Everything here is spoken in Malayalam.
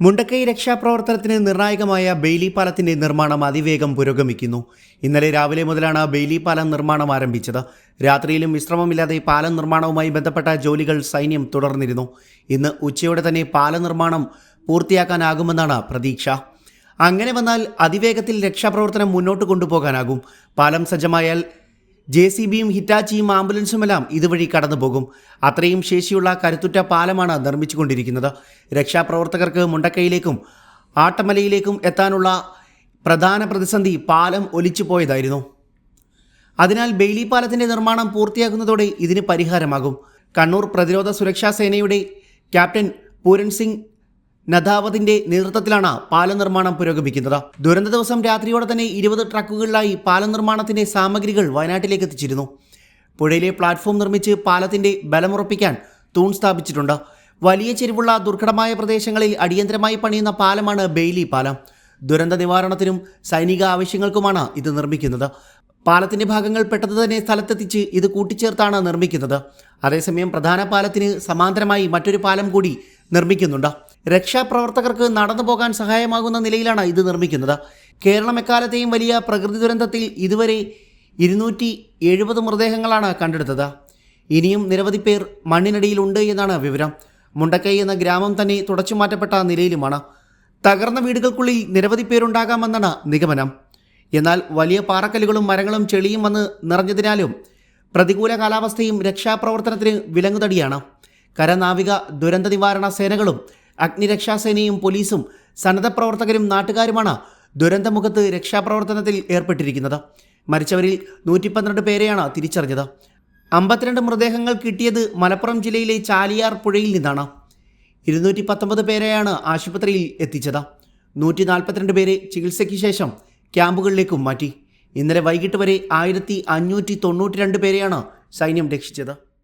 മുണ്ടക്കൈ രക്ഷാപ്രവർത്തനത്തിന് നിർണായകമായ ബെയ്ലി പാലത്തിന്റെ നിർമ്മാണം അതിവേഗം പുരോഗമിക്കുന്നു. ഇന്നലെ രാവിലെ മുതലാണ് ബെയ്ലി പാലം നിർമ്മാണം ആരംഭിച്ചത്. രാത്രിയിലും വിശ്രമമില്ലാതെ പാലം നിർമ്മാണവുമായി ബന്ധപ്പെട്ട ജോലികൾ സൈന്യം തുടർന്നിരുന്നു. ഇന്ന് ഉച്ചയോടെ തന്നെ പാലം നിർമ്മാണം പൂർത്തിയാക്കാനാകുമെന്നാണ് പ്രതീക്ഷ. അങ്ങനെ വന്നാൽ അതിവേഗത്തിൽ രക്ഷാപ്രവർത്തനം മുന്നോട്ട് കൊണ്ടുപോകാനാകും. പാലം സജ്ജമായാൽ ജെ സി ബിയും ഹിറ്റാച്ചിയും ആംബുലൻസുമെല്ലാം ഇതുവഴി കടന്നുപോകും. അത്രയും ശേഷിയുള്ള കരുത്തുറ്റ പാലമാണ് നിർമ്മിച്ചുകൊണ്ടിരിക്കുന്നത്. രക്ഷാപ്രവർത്തകർക്ക് മുണ്ടക്കൈയിലേക്കും ആട്ടമലയിലേക്കും എത്താനുള്ള പ്രധാന പ്രതിസന്ധി പാലം ഒലിച്ചു പോയതായിരുന്നു അതിനാൽ ബെയിലി പാലത്തിന്റെ നിർമ്മാണം പൂർത്തിയാകുന്നതോടെ ഇതിന് പരിഹാരമാകും. കണ്ണൂർ പ്രതിരോധ സുരക്ഷാ സേനയുടെ ക്യാപ്റ്റൻ പൂരൻ സിംഗ് നദാവതിന്റെ നേതൃത്വത്തിലാണ് പാലം നിർമ്മാണം പുരോഗമിക്കുന്നത്. ദുരന്ത ദിവസം രാത്രിയോടെ തന്നെ ഇരുപത് ട്രക്കുകളിലായി പാലം നിർമ്മാണത്തിന്റെ സാമഗ്രികൾ വയനാട്ടിലേക്ക് എത്തിച്ചിരുന്നു. പുഴയിലെ പ്ലാറ്റ്ഫോം നിർമ്മിച്ച് പാലത്തിന്റെ ബലമുറപ്പിക്കാൻ തൂൺ സ്ഥാപിച്ചിട്ടുണ്ട്. വലിയ ചെരിവുള്ള ദുർഘടമായ പ്രദേശങ്ങളിൽ അടിയന്തരമായി പണിയുന്ന പാലമാണ് ബെയ്ലി പാലം. ദുരന്ത നിവാരണത്തിനും സൈനിക ആവശ്യങ്ങൾക്കുമാണ് ഇത് നിർമ്മിക്കുന്നത്. പാലത്തിന്റെ ഭാഗങ്ങൾ പെട്ടെന്ന് തന്നെ സ്ഥലത്തെത്തിച്ച് ഇത് കൂട്ടിച്ചേർത്താണ് നിർമ്മിക്കുന്നത്. അതേസമയം പ്രധാന പാലത്തിന് സമാന്തരമായി മറ്റൊരു പാലം കൂടി നിർമ്മിക്കുന്നുണ്ട്. രക്ഷാപ്രവർത്തകർക്ക് നടന്നു പോകാൻ സഹായമാകുന്ന നിലയിലാണ് ഇത് നിർമ്മിക്കുന്നത്. കേരളം എക്കാലത്തെയും വലിയ പ്രകൃതി ദുരന്തത്തിൽ ഇതുവരെ ഇരുന്നൂറ്റി എഴുപത് മൃതദേഹങ്ങളാണ് കണ്ടെടുത്തത്. ഇനിയും നിരവധി പേർ മണ്ണിനടിയിലുണ്ട് എന്നാണ് വിവരം. മുണ്ടക്കൈ എന്ന ഗ്രാമം തന്നെ തുടച്ചുമാറ്റപ്പെട്ട നിലയിലുമാണ്. തകർന്ന വീടുകൾക്കുള്ളിൽ നിരവധി പേരുണ്ടാകാമെന്നാണ് നിഗമനം. എന്നാൽ വലിയ പാറക്കല്ലുകളും മരങ്ങളും ചെളിയും വന്ന് നിറഞ്ഞതിനാലും പ്രതികൂല കാലാവസ്ഥയും രക്ഷാപ്രവർത്തനത്തിന് വിലങ്ങുതടിയാണ്. കരനാവിക ദുരന്ത നിവാരണ സേനകളും അഗ്നിരക്ഷാസേനയും പോലീസും സന്നദ്ധ പ്രവർത്തകരും നാട്ടുകാരുമാണ് ദുരന്തമുഖത്ത് രക്ഷാപ്രവർത്തനത്തിൽ ഏർപ്പെട്ടിരിക്കുന്നത്. മരിച്ചവരിൽ നൂറ്റി പന്ത്രണ്ട് പേരെയാണ് തിരിച്ചറിഞ്ഞത്. അമ്പത്തിരണ്ട് മൃതദേഹങ്ങൾ കിട്ടിയത് മലപ്പുറം ജില്ലയിലെ ചാലിയാർ പുഴയിൽ നിന്നാണ്. ഇരുന്നൂറ്റി പത്തൊമ്പത് പേരെയാണ് ആശുപത്രിയിൽ എത്തിച്ചത്. നൂറ്റി നാൽപ്പത്തിരണ്ട് പേരെ ചികിത്സയ്ക്ക് ശേഷം ക്യാമ്പുകളിലേക്കും മാറ്റി. ഇന്നലെ വൈകിട്ട് വരെ ആയിരത്തി അഞ്ഞൂറ്റി തൊണ്ണൂറ്റി രണ്ട് പേരെയാണ് സൈന്യം രക്ഷിച്ചത്.